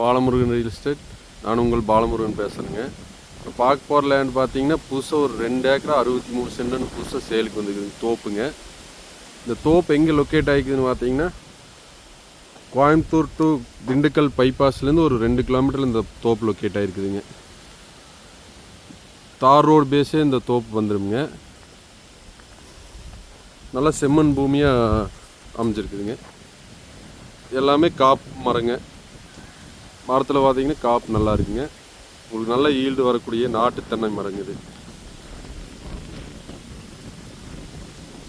Balamurugan real estate நான் உங்கள் பாலமுருகன் பேசுகிறேங்க இப்போ பார்க்க போகிற லேண்ட் பார்த்தீங்கன்னா புதுசாக ஒரு ரெண்டு ஏக்கரா அறுபத்தி மூணு சென்ட்னு புதுசாக சேலுக்கு வந்துருக்குது. தோப்புங்க. இந்த தோப்பு எங்கே லொக்கேட் ஆகிக்குதுன்னு பார்த்தீங்கன்னா கோயம்புத்தூர் டு திண்டுக்கல் பைபாஸ்லேருந்து ஒரு ரெண்டு கிலோமீட்டரில் இந்த தோப்பு லொக்கேட் ஆகிருக்குதுங்க. தார் ரோடு பேஸே இந்த தோப்பு வந்துடுங்க நல்லா செம்மண் பூமியாக அமைஞ்சிருக்குதுங்க. எல்லாமே காப்பு மரங்க. மரத்தில் பார்த்தீங்கன்னா காப்பு நல்லா இருக்குங்க. உங்களுக்கு நல்ல ஈல்டு வரக்கூடிய நாட்டு தென்னை மரங்க இது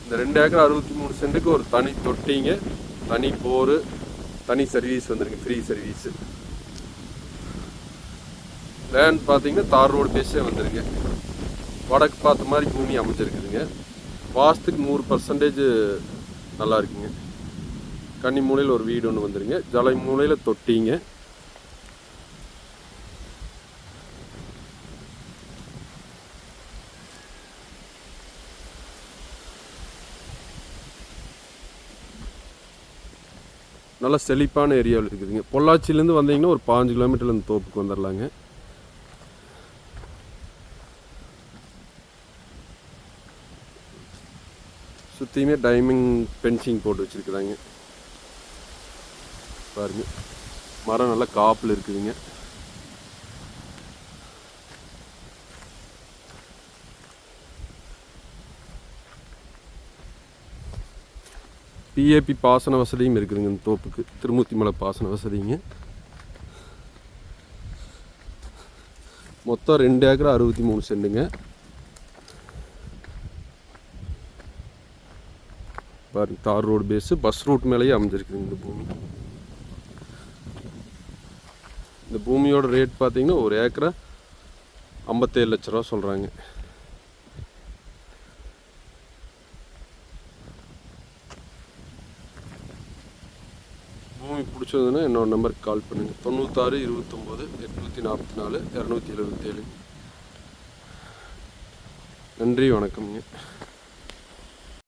இந்த ரெண்டு ஏக்கர் அறுபத்தி மூணு சென்ட்டுக்கு ஒரு தனி தொட்டிங்க தனி போர் தனி சர்வீஸ் வந்துருக்கு ஃப்ரீ சர்வீஸு லேண்ட் பார்த்தீங்கன்னா தார் ரோடு பேஸே வந்துருங்க வடக்கு பார்த்த மாதிரி பூமி அமைஞ்சிருக்குதுங்க. வாசத்துக்கு நூறு பர்சன்டேஜ் நல்லா இருக்குங்க. கன்னி மூலையில் ஒரு வீடு ஒன்று வந்துருங்க. ஜலை மூலையில் தொட்டிங்க. நல்ல செழிப்பான ஏரியாவில் இருக்குதுங்க. பொள்ளாச்சியிலேருந்து வந்தீங்கன்னா ஒரு பாஞ்சு கிலோமீட்டர்லேருந்து தோப்புக்கு வந்துடலாங்க சுற்றியுமே டைமிங் பென்சிங் போட்டு வச்சுருக்குறாங்க. பாருங்க. மரம் நல்லா காப்பில் இருக்குதுங்க. பிஏபி பாசன வசதியும் இருக்குதுங்க இந்த தோப்புக்கு. திருமூர்த்தி மலை பாசன வசதிங்க. மொத்தம் ரெண்டு ஏக்கர் அறுபத்தி மூணு சென்ட்டுங்க. பாருங்க தார் ரோடு பேஸு பஸ் ரூட் மேலேயே அமைஞ்சிருக்குதுங்க இந்த பூமி. இந்த பூமியோட ரேட் பார்த்தீங்கன்னா ஒரு ஏக்கரை ஐம்பத்தேழு லட்ச ரூபா சொல்கிறாங்க பூமி பிடிச்சதுன்னா என்னோட நம்பருக்கு கால் பண்ணுங்கள் தொண்ணூத்தாறு இருபத்தொம்போது எட்நூற்றி நாற்பத்தி நாலு இரநூத்தி எழுபத்தேழு நன்றி வணக்கம்ங்க.